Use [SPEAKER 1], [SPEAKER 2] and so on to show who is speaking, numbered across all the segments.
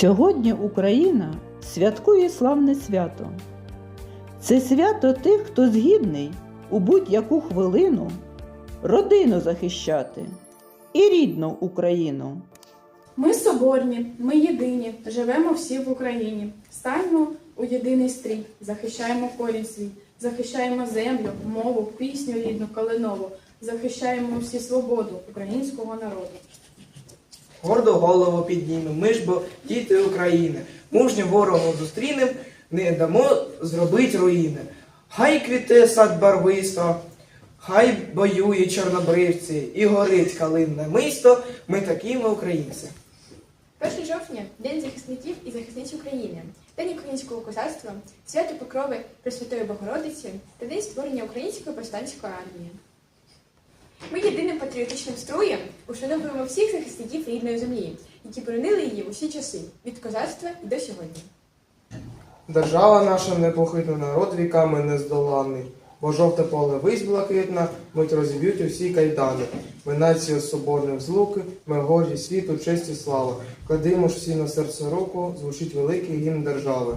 [SPEAKER 1] Сьогодні Україна святкує славне свято. Це свято тих, хто згідний у будь-яку хвилину родину захищати і рідну Україну.
[SPEAKER 2] Ми соборні, ми єдині, живемо всі в Україні. Станьмо у єдиний стрій, захищаємо корінь свій, захищаємо землю, мову, пісню рідну, калинову, захищаємо всі свободу українського народу.
[SPEAKER 3] Гордо голову піднімемо, ми ж бо діти України. Мужньо ворогу зустрінем, не дамо зробить руїни. Хай квіте сад барвисто, хай боює чорнобривці, і горить калинне мисто, ми такі ми українці.
[SPEAKER 4] 1 жовтня День захисників і захисниць України, День українського козацтва, свято Покрови Пресвятої Богородиці та День створення Української повстанської армії. Ми єдиним патріотичним строєм ушановуємо всіх захисників рідної землі, які боронили її у всі часи від козацтва і до сьогодні.
[SPEAKER 3] Держава наша непохитна, народ віками нездоланний. Бо жовте поле вись блакитна, мить розіб'ють усі кайдани. Ми нація соборних злуки, ми горді світу, честь і слава. Кладемо ж всі на серце руку, звучить великий гімн держави.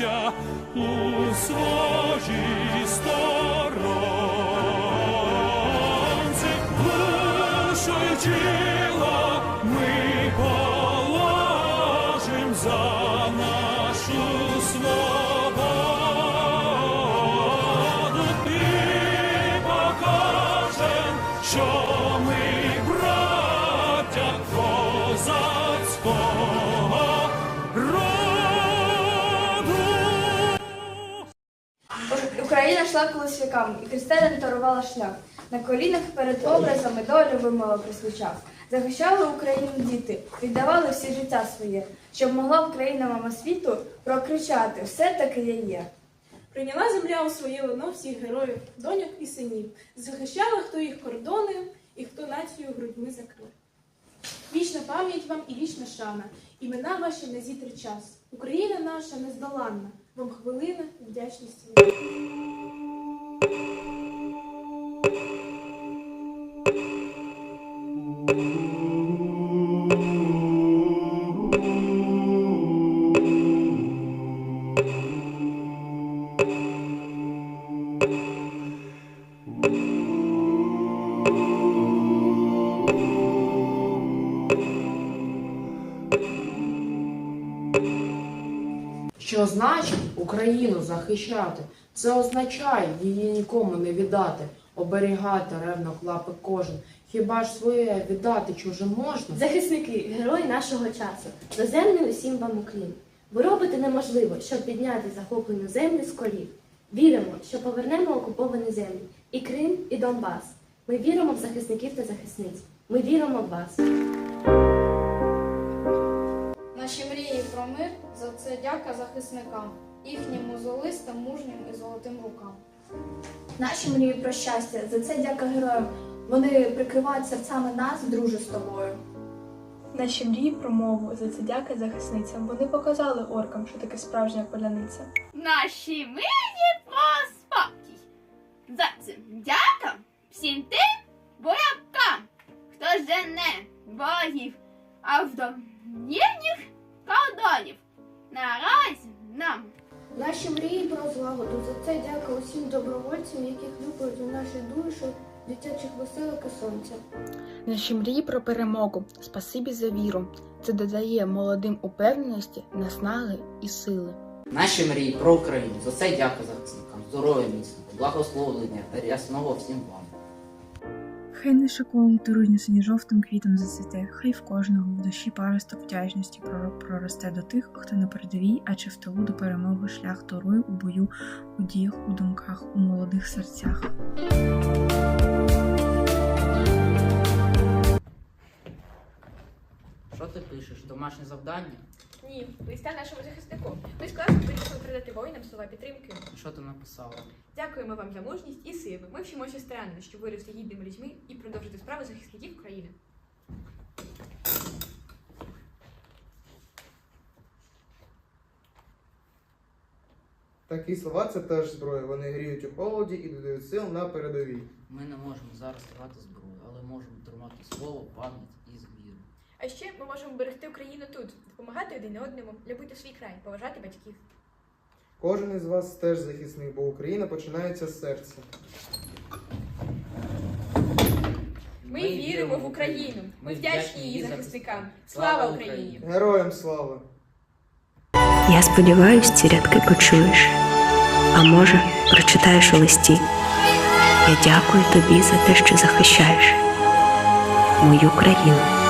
[SPEAKER 5] браття, у своїй сторонці, душу
[SPEAKER 6] йшла колись віками, і християн дарувала шлях. На колінах перед образами долю вимила присвічав. Захищали Україну діти, віддавали всі життя своє, щоб могла Україна, мама світу, прокричати все таки я є.
[SPEAKER 2] Прийняла земля у своє лино всіх героїв, доньок і синів, захищала, хто їх кордони і хто націю грудьми закрив. Вічна пам'ять вам і вічна шана, імена ваші не зітри час. Україна наша нездоланна, вам хвилина вдячності.
[SPEAKER 7] Що значить Україну захищати? Це означає її нікому не віддати, оберігати ревно клапи кожен. Хіба ж своє віддати чуже можна?
[SPEAKER 8] Захисники, герої нашого часу, доземний усім вам уклін. Ви робите неможливо, щоб підняти захоплену землю з колін. Віримо, що повернемо окуповані землі і Крим, і Донбас. Ми віримо в захисників та захисниць. Ми віримо в вас.
[SPEAKER 9] Наші мрії про мир за це дяка захисникам, їхнім мозолистам, мужнім і золотим рукам.
[SPEAKER 6] Наші мрії про щастя, за це дяка героям. Вони прикривають серцями нас, друже, з тобою.
[SPEAKER 10] Наші мрії про мову за це дяка захисницям. Вони показали оркам, що таке справжня поляниця.
[SPEAKER 11] Наші мрії про спокій. За цим дякам всім тим воякам, хто жене богів, а в домівніх кордонів. Наразі нам
[SPEAKER 9] Наші мрії про злагоду за це дяка усім добровольцям, яких люблять у наші душі дитячих веселок і сонця.
[SPEAKER 10] Наші мрії про перемогу. Спасибі за віру. Це додає молодим упевненості, наснаги і сили.
[SPEAKER 12] Наші мрії про Україну. За це дякую захисникам. Здоров'я міцного, благословлення та рясного всім вам.
[SPEAKER 13] Хай наше коло туруння синьо-жовтим квітом зацвіте, хай в кожного в душі паросток вдячності прор- проросте до тих, хто на передовій, а чи в тилу до перемоги шлях торує у бою, у діях, у думках, у молодих серцях.
[SPEAKER 12] Що ти пишеш? Домашнє завдання?
[SPEAKER 4] Ні, листа нашому захиснику. Ми з класом вирішили передати воїнам слова підтримки.
[SPEAKER 12] Що ти написала?
[SPEAKER 4] Дякуємо вам за мужність і силу. Ми вчимося старанно, щоб вирости гідними людьми і продовжити справу захисників України.
[SPEAKER 3] Такі слова це теж зброя. Вони гріють у холоді і додають сил на передовій.
[SPEAKER 12] Ми не можемо зараз тримати зброю, але можемо тримати слово, пам'ять і віру.
[SPEAKER 4] А ще ми можемо берегти Україну тут, допомагати один одному, любити свій край, поважати батьків.
[SPEAKER 3] Кожен із вас теж захисник, бо Україна починається з серця.
[SPEAKER 4] Ми віримо в Україну. Ми вдячні її захисникам. Слава Україні!
[SPEAKER 3] Героям слава!
[SPEAKER 14] Я сподіваюсь, ці рядки почуєш. А може, прочитаєш у листі. Я дякую тобі за те, що захищаєш мою країну.